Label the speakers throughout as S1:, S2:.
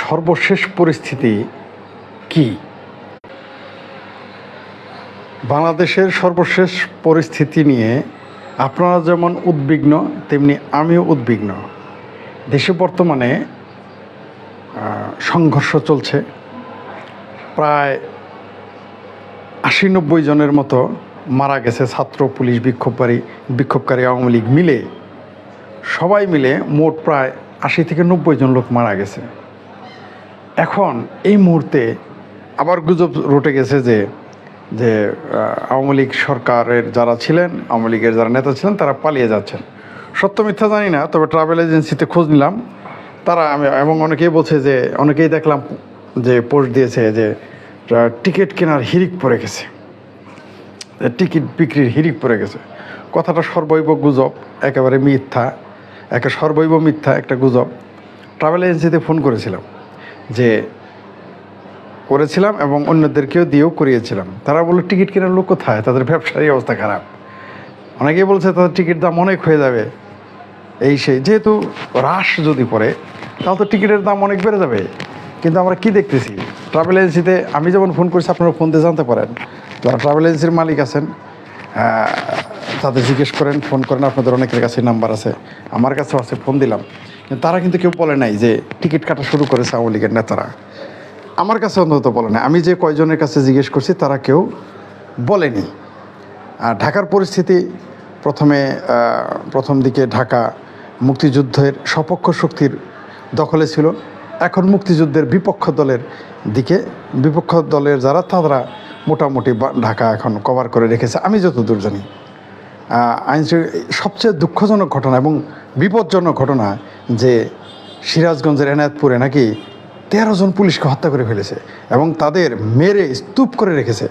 S1: সর্বশেষ পরিস্থিতি কি? বাংলাদেশের সর্বশেষ পরিস্থিতি নিয়ে আপনারা যেমন উদ্বিগ্ন, তেমনি আমিও উদ্বিগ্ন। দেশে বর্তমানে সংঘর্ষ চলছে। প্রায় আশি নব্বই জনের মতো মারা গেছে ছাত্র, পুলিশ বিক্ষোভকারী বিক্ষোভকারী আওয়ামী লীগ মিলে। সবাই মিলে মোট প্রায় আশি থেকে নব্বই জন লোক মারা গেছে। এখন এই মুহূর্তে আবার গুজব রটে গেছে যে যে আওয়ামী লীগ সরকারের যারা ছিলেন, আওয়ামী লীগের যারা নেতা ছিলেন, তারা পালিয়ে যাচ্ছেন। সত্য মিথ্যা জানি না, তবে ট্রাভেল এজেন্সিতে খোঁজ নিলাম। তারা আমি, এবং অনেকেই বলছে যে, অনেকেই দেখলাম যে পোস্ট দিয়েছে যে টিকিট কেনার হিরিক পড়ে গেছে। টিকিট বিক্রির হিরিক পড়ে গেছে। কথাটা সর্বৈব গুজব, একেবারে মিথ্যা। একে সর্বৈব মিথ্যা একটা গুজব। ট্রাভেল এজেন্সিতে ফোন করেছিলাম। যে করেছিলাম এবং অন্যদেরকেও দিয়েও করিয়েছিলাম। তারা বলল, টিকিট কেনার লোক কোথায়? তাদের ব্যবসায়ী অবস্থা খারাপ। অনেকেই বলছে, তাদের টিকিট দাম অনেক হয়ে যাবে। এই সেই, যেহেতু হ্রাস যদি পড়ে, তাহলে তো টিকিটের দাম অনেক বেড়ে যাবে। কিন্তু আমরা কি দেখতেছি? ট্রাভেল এজেন্সিতে আমি যেমন ফোন করছি, আপনারা ফোন দিয়ে জানতে পারেন। যারা ট্রাভেল এজেন্সির মালিক আছেন তাদের জিজ্ঞেস করেন, ফোন করেন, আপনাদের অনেকের কাছে নাম্বার আছে। আমার কাছেও আছে, ফোন দিলাম। তারা কিন্তু কেউ বলে নাই যে টিকিট কাটা শুরু করেছে আওয়ামী লীগের নেতারা। আমার কাছে অন্তত বলে না আমি যে কয়জনের কাছে জিজ্ঞেস করছি, তারা কেউ বলেনি। আর ঢাকার পরিস্থিতি, প্রথমে প্রথম দিকে ঢাকা মুক্তিযুদ্ধের সপক্ষ শক্তির দখলে ছিল। এখন মুক্তিযুদ্ধের বিপক্ষ দলের দিকে, বিপক্ষ দলের যারা, তারা মোটামুটি ঢাকা এখন কভার করে রেখেছে। আমি যতদূর জানি। আইন সবচেয়ে দুঃখজনক ঘটনা এবং বিপজ্জনক ঘটনা যে সিরাজগঞ্জের এনায়েতপুরে নাকি তেরো জন পুলিশকে হত্যা করে ফেলেছে এবং তাদের মেরে স্তূপ করে রেখেছে।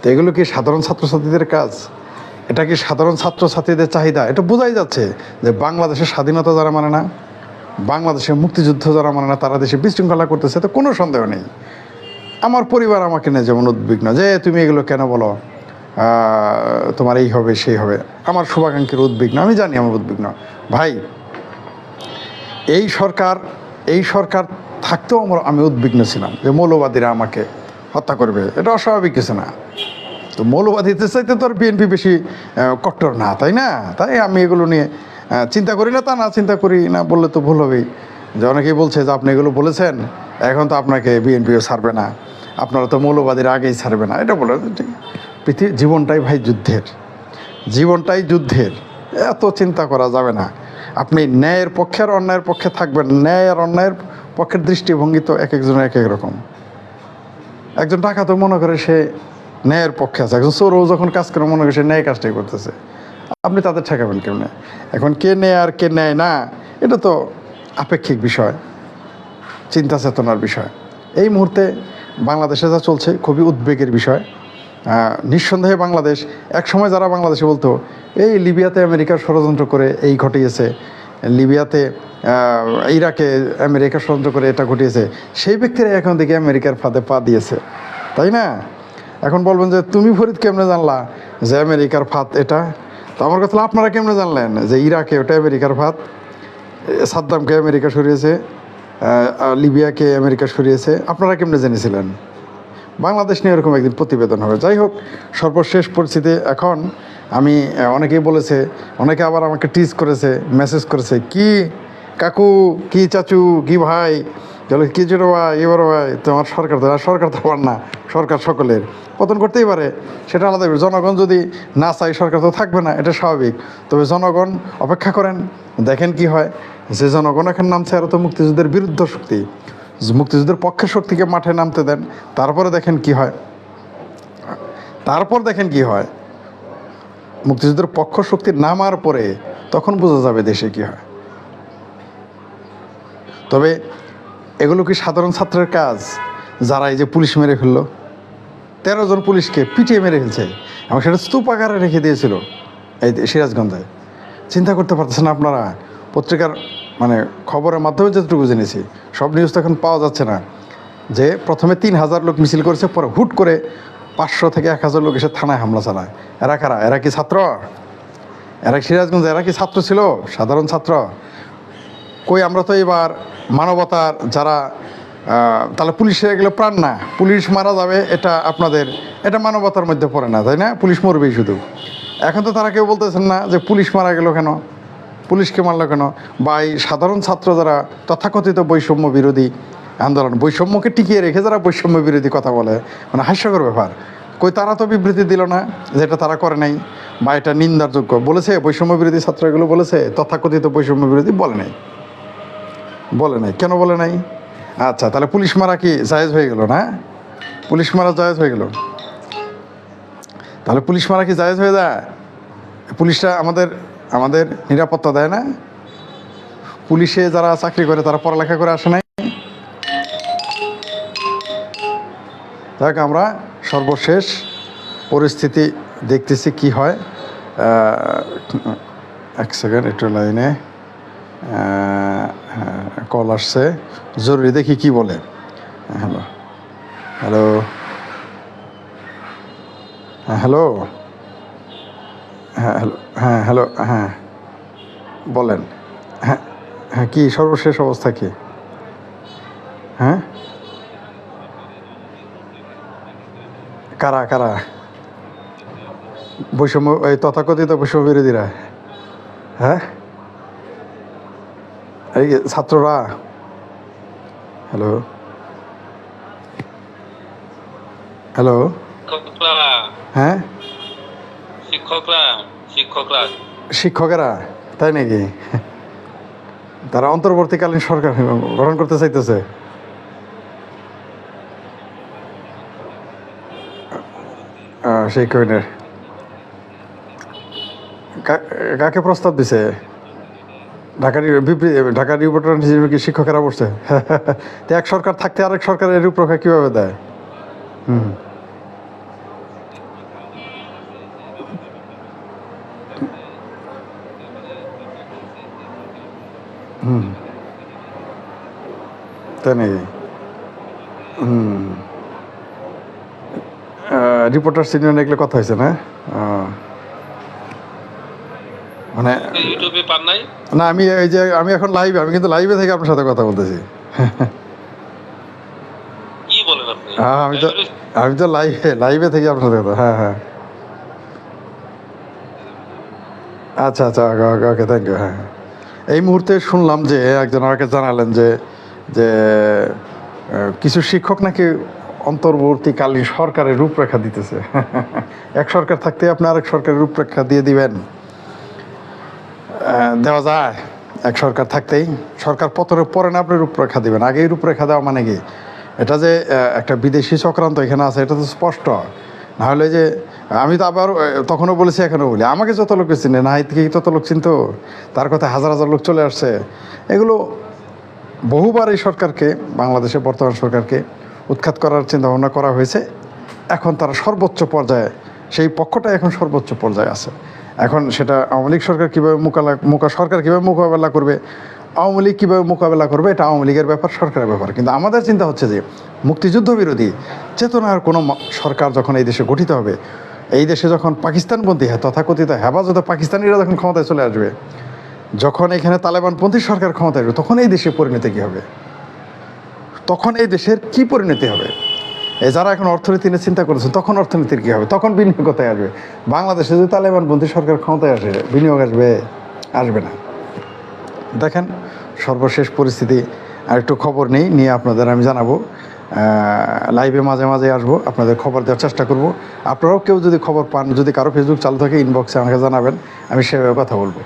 S1: তো এগুলো কি সাধারণ ছাত্রছাত্রীদের কাজ? এটা কি সাধারণ ছাত্রছাত্রীদের চাহিদা? এটা বোঝাই যাচ্ছে যে বাংলাদেশের স্বাধীনতা যারা মানে না, বাংলাদেশের মুক্তিযুদ্ধ যারা মানে না, তারা দেশে বিশৃঙ্খলা করতেছে, তো কোনো সন্দেহ নেই। আমার পরিবার আমাকে নিয়ে যেমন উদ্বিগ্ন যে, তুমি এগুলো কেন বলো? তোমার এই হবে, সেই হবে। আমার শুভাকাঙ্ক্ষীর উদ্বিগ্ন, আমি জানি আমার উদ্বিগ্ন। ভাই, এই সরকার এই সরকার থাকতেও আমার, আমি উদ্বিগ্ন ছিলাম যে মৌলবাদীরা আমাকে হত্যা করবে। এটা অস্বাভাবিক কিছু না। তো মৌলবাদীদের চাইতে তো আর বিএনপি বেশি কট্টর না, তাই না? তাই আমি এগুলো নিয়ে চিন্তা করি না, তা না চিন্তা করি না, বললে তো ভুল হবেই। যে অনেকেই বলছে যে আপনি এগুলো বলেছেন, এখন তো আপনাকে বিএনপিও ছাড়বে না। আপনারা তো মৌলবাদীরা আগেই ছাড়বে না। এটা বলে ঠিক পৃথিবী জীবনটাই ভাই যুদ্ধের। জীবনটাই যুদ্ধের। এত চিন্তা করা যাবে না। আপনি ন্যায়ের পক্ষে আর অন্যায়ের পক্ষে থাকবেন। ন্যায় আর অন্যায়ের পক্ষের দৃষ্টিভঙ্গি তো এক একজনের এক এক রকম। একজন টাকা তো মনে করে সে ন্যায়ের পক্ষে আছে। একজন চোরও যখন কাজ করে মনে করে সে ন্যায় কাজটাই করতেছে। আপনি তাদের ঠেকাবেন কেমনে? এখন কে নেয় আর কে নেয় না, এটা তো আপেক্ষিক বিষয়। চিন্তা চেতনার বিষয়। এই মুহূর্তে বাংলাদেশে যা চলছে খুবই উদ্বেগের বিষয়। নিঃসন্দেহে বাংলাদেশ এক সময় যারা বাংলাদেশে বলতো, এই লিবিয়াতে আমেরিকার ষড়যন্ত্র করে এই ঘটিয়েছে, লিবিয়াতে ইরাকে আমেরিকা ষড়যন্ত্র করে এটা ঘটিয়েছে। সেই ব্যক্তিরা এখন দেখি আমেরিকার ফাঁদে পা দিয়েছে। তাই না? এখন বলবেন যে, তুমি ফরিদ কেমনে জানলা যে আমেরিকার ফাঁদ এটা? তো আমার কথা আপনারা কেমনে জানলেন যে ইরাকে ওটা আমেরিকার ফাঁদ? সাদ্দামকে আমেরিকা সরিয়েছে লিবিয়াকে আমেরিকা সরিয়েছে, আপনারা কেমনে জেনেছিলেন? বাংলাদেশ নিয়ে এরকম একদিন প্রতিবেদন হবে। যাই হোক, সর্বশেষ পরিস্থিতি এখন, আমি অনেকেই বলেছে, অনেকে আবার আমাকে টিজ করেছে মেসেজ করেছে, কি কাকু, কি চাচু, কি ভাই? বলে, কি ছোটো ভাই এবার ভাই? তোমার সরকার তো সরকার তো আমার না, সরকার সকলের। পতন করতেই পারে, সেটা আলাদা জনগণ যদি না চাই সরকার তো থাকবে না, এটা স্বাভাবিক। তবে জনগণ অপেক্ষা করেন, দেখেন কি হয়। যে জনগণ এখন নামছে, আর তো মুক্তিযুদ্ধের বিরুদ্ধ শক্তি। মুক্তিযুদ্ধের পক্ষের শক্তিকে মাঠে নামতে দেন, তারপরে দেখেন কি হয়। তারপর দেখেন কি হয়। মুক্তিযুদ্ধের পক্ষ শক্তি নামার পরে তখন বোঝা যাবে দেশে কি হয়। তবে এগুলো কি সাধারণ ছাত্রের কাজ? যারা এই যে পুলিশ মেরে ফেলল। তেরো জন পুলিশকে পিটিয়ে মেরে ফেলছে। এবং সেটা স্তূপ আকারে রেখে দিয়েছিল এই সিরাজগঞ্জে। চিন্তা করতে পারতেছেন আপনারা? পত্রিকার মানে খবরের মাধ্যমে যতটুকু জেনেছি, সব নিউজ তো এখন পাওয়া যাচ্ছে না। যে প্রথমে তিন হাজার লোক মিছিল করেছে, পরে হুট করে পাঁচশো থেকে এক হাজার লোক এসে থানায় হামলা চালায়। এরা কারা? এরা কি ছাত্র? এরা সিরাজগঞ্জ? এরা কি ছাত্র ছিল? সাধারণ ছাত্র? কই আমরা তো এবার মানবতার যারা তাহলে পুলিশের এগুলো প্রাণ না। পুলিশ মারা যাবে, এটা আপনাদের, এটা মানবতার মধ্যে পড়ে না, তাই না? পুলিশ মরবেই শুধু। এখন তো তারা কেউ বলতেছেন না যে পুলিশ মারা গেল কেন? পুলিশকে মারলো কেন? বা এই সাধারণ ছাত্র যারা তথাকথিত বৈষম্য বিরোধী আন্দোলন, বৈষম্যকে টিকিয়ে রেখে যারা বৈষম্য বিরোধী কথা বলে মানে হাস্যকর ব্যাপার। কই তারা তো বিবৃতি দিল না যেটা তারা করে নাই। বা এটা নিন্দার যোগ্য বলেছে, বৈষম্য বিরোধী ছাত্র এগুলো বলেছে, তথাকথিত বৈষম্য বিরোধী বলে নাই। বলে নাই। কেন বলে নাই? আচ্ছা তাহলে পুলিশ মারা কি জায়েজ হয়ে গেল না? পুলিশ মারা জায়েজ হয়ে গেল। তাহলে পুলিশ মারা কি জায়েজ হয়ে যায়? পুলিশরা আমাদের আমাদের নিরাপত্তা দেয় না। পুলিশে যারা চাকরি করে, তারা পড়ালেখা করে আসে নাই। দেখ আমরা সর্বশেষ পরিস্থিতি দেখতেছি কি হয়। এক সেকেন্ড, একটু লাইনে। কল আসছে। জরুরি, দেখি কি বলে। হ্যালো। হ্যালো। হ্যাঁ হ্যালো। হ্যাঁ হ্যালো। হ্যাঁ হ্যালো হ্যাঁ। বলেন। হ্যাঁ হ্যাঁ কী সর্বশেষ অবস্থা কি? হ্যাঁ? কারা কারা? বৈষম্য এই তথাকথিত বৈষম্য বিরোধীরা। হ্যাঁ? এই ছাত্ররা। হ্যালো হ্যালো হ্যাঁ?
S2: শিক্ষকরা শিক্ষকরা।
S1: তাই নাকি? তারা অন্তর্বর্তীকালীন সরকার করতে চাইতেছে। কাকে প্রস্তাব দিছে? ঢাকার রি- বিবৃতি ঢাকা রিপোর্টার হিসেবে কি শিক্ষকেরা বসছে? এক সরকার থাকতে আরেক সরকারের রূপরেখা কীভাবে দেয়? হুম। হুম। তাই নাকি? হুম। রিপোর্টার সিনিয়র এগুলো কথা হয়েছে না? মানে
S2: ইউটিউবে পান নাই?
S1: না আমি এই যে আমি এখন লাইভে আমি কিন্তু লাইভে থেকে আপনার সাথে কথা বলতেছি।
S2: কি বলেন আপনি?
S1: হ্যাঁ আমি তো আমি তো লাইভে লাইভে থেকে আপনার সাথে কথা হ্যাঁ হ্যাঁ। আচ্ছা আচ্ছা ওকে ওকে থ্যাংক ইউ হ্যাঁ। এই মুহূর্তে শুনলাম যে একজন আমাকে জানালেন যে যে কিছু শিক্ষক নাকি অন্তর্বর্তীকালীন সরকারের রূপরেখা দিতেছে। এক সরকার থাকতে আপনি আরেক সরকারের রূপরেখা দিয়ে দিবেন। দেওয়া যায়। এক সরকার থাকতেই সরকার পতনের পরে না আপনি রূপরেখা দিবেন। আগেই রূপরেখা দেওয়া মানে কি? এটা যে একটা বিদেশি চক্রান্ত এখানে আছে, এটা তো স্পষ্ট। না হলে যে আমি তো আবার তখনও বলেছি, এখনও বলি। আমাকে যত লোক চিনে না থেকে তত লোক চিনতো? তার কথা হাজার হাজার লোক চলে আসছে। এগুলো বহুবার এই সরকারকে, বাংলাদেশের বর্তমান সরকারকে উৎখাত করার চিন্তা ভাবনা করা হয়েছে। এখন তারা সর্বোচ্চ পর্যায়ে, সেই পক্ষটা এখন সর্বোচ্চ পর্যায়ে আছে। এখন সেটা আওয়ামী লীগ সরকার কীভাবে মোকালা, মোকা, সরকার কীভাবে মোকাবেলা করবে, আওয়ামী লীগ কীভাবে মোকাবেলা করবে, এটা আওয়ামী লীগের ব্যাপার, সরকারের ব্যাপার। কিন্তু আমাদের চিন্তা হচ্ছে যে মুক্তিযুদ্ধ বিরোধী চেতনার কোনো সরকার যখন এই দেশে গঠিত হবে এই দেশে যখন পাকিস্তানপন্থী হ্যাঁ তথাকথিত হেফাজত পাকিস্তানিরা যখন ক্ষমতায় চলে আসবে, যখন এখানে তালেবানপন্থী সরকার ক্ষমতায় আসবে, তখন এই দেশের পরিণতি কী হবে? তখন এই দেশের কি পরিণতি হবে? এই যারা এখন অর্থনীতি নিয়ে চিন্তা করেছে তখন অর্থনীতির কী হবে? তখন বিনিয়োগ কোথায় আসবে? বাংলাদেশে যদি তালেবানপন্থী সরকার ক্ষমতায় আসে, বিনিয়োগ আসবে আসবে না। দেখেন, সর্বশেষ পরিস্থিতি আর একটু খবর নেই, নিয়ে আপনাদের আমি জানাব। লাইভে মাঝে মাঝে আসব, আপনাদের খবর দেওয়ার চেষ্টা করব। আপনারাও কেউ যদি খবর পান, যদি কারও ফেসবুক চালু থাকে ইনবক্সে আমাকে জানাবেন, আমি সেভাবে কথা বলব।